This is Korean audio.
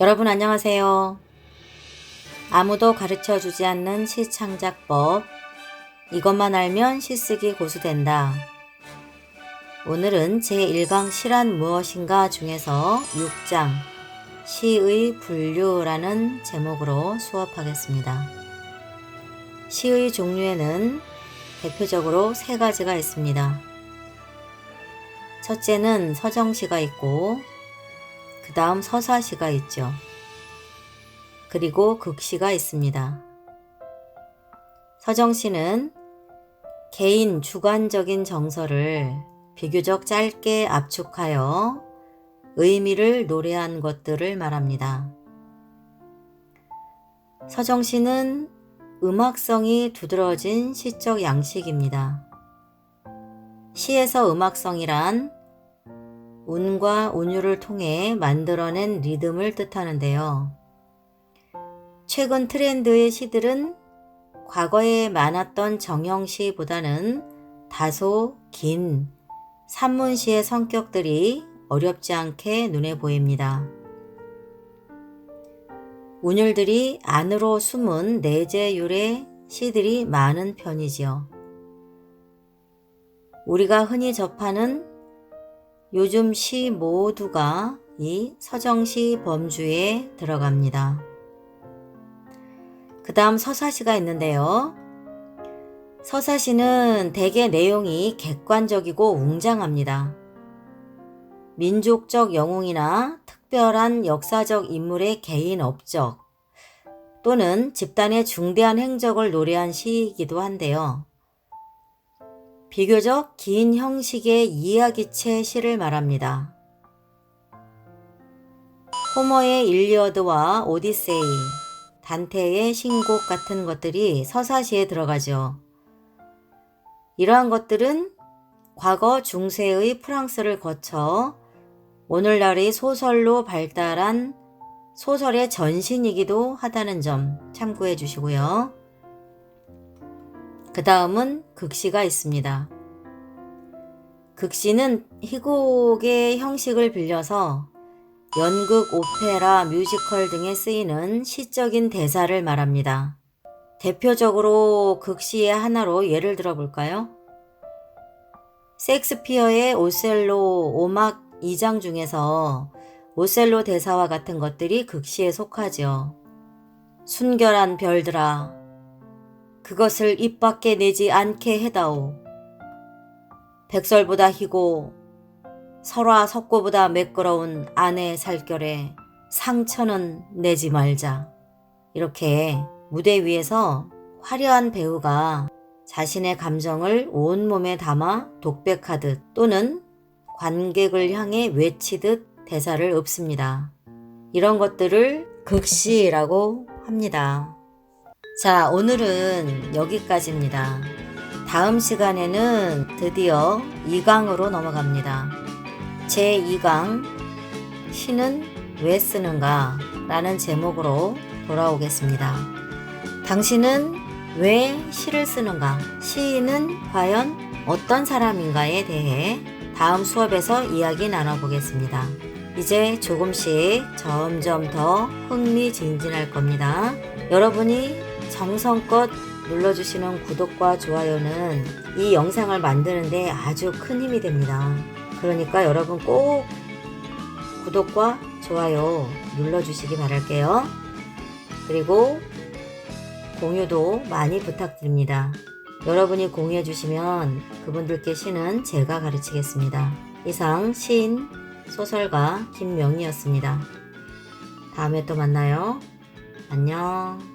여러분 안녕하세요. 아무도 가르쳐 주지 않는 시창작법. 이것만 알면 시쓰기 고수 된다. 오늘은 제1강 시란 무엇인가 중에서 6장 시의 분류라는 제목으로 수업하겠습니다. 시의 종류에는 대표적으로 세 가지가 있습니다. 첫째는 서정시가 있고 그 다음 서사시가 있죠. 그리고 극시가 있습니다. 서정시는 개인 주관적인 정서를 비교적 짧게 압축하여 의미를 노래한 것들을 말합니다. 서정시는 음악성이 두드러진 시적 양식입니다. 시에서 음악성이란 운과 운율을 통해 만들어낸 리듬을 뜻하는데요. 최근 트렌드의 시들은 과거에 많았던 정형시보다는 다소 긴 산문시의 성격들이 어렵지 않게 눈에 보입니다. 운율들이 안으로 숨은 내재율의 시들이 많은 편이지요. 우리가 흔히 접하는 요즘 시 모두가 이 서정시 범주에 들어갑니다. 그 다음 서사시가 있는데요. 서사시는 대개 내용이 객관적이고 웅장합니다. 민족적 영웅이나 특별한 역사적 인물의 개인 업적 또는 집단의 중대한 행적을 노래한 시이기도 한데요. 비교적 긴 형식의 이야기체 시를 말합니다. 호머의 일리어드와 오디세이, 단테의 신곡 같은 것들이 서사시에 들어가죠. 이러한 것들은 과거 중세의 프랑스를 거쳐 오늘날의 소설로 발달한 소설의 전신이기도 하다는 점 참고해 주시고요. 그 다음은 극시가 있습니다. 극시는 희곡의 형식을 빌려서 연극, 오페라, 뮤지컬 등에 쓰이는 시적인 대사를 말합니다. 대표적으로 극시의 하나로 예를 들어 볼까요? 섹스피어의 오셀로 오막 2장 중에서 오셀로 대사와 같은 것들이 극시에 속하죠. 순결한 별들아, 그것을 입 밖에 내지 않게 해다오. 백설보다 희고 설화 석고보다 매끄러운 아내 살결에 상처는 내지 말자. 이렇게 무대 위에서 화려한 배우가 자신의 감정을 온몸에 담아 독백하듯 또는 관객을 향해 외치듯 대사를 읊습니다. 이런 것들을 극시라고 합니다. 자, 오늘은 여기까지입니다. 다음 시간에는 드디어 2강으로 넘어갑니다. 제 2강, 시는 왜 쓰는가? 라는 제목으로 돌아오겠습니다. 당신은 왜 시를 쓰는가? 시인은 과연 어떤 사람인가에 대해 다음 수업에서 이야기 나눠보겠습니다. 이제 조금씩 점점 더 흥미진진할 겁니다. 여러분이 정성껏 눌러주시는 구독과 좋아요는 이 영상을 만드는데 아주 큰 힘이 됩니다. 그러니까 여러분 꼭 구독과 좋아요 눌러주시기 바랄게요. 그리고 공유도 많이 부탁드립니다. 여러분이 공유해 주시면 그분들께 시는 제가 가르치겠습니다. 이상 시인 소설가 김명희였습니다. 다음에 또 만나요. 안녕.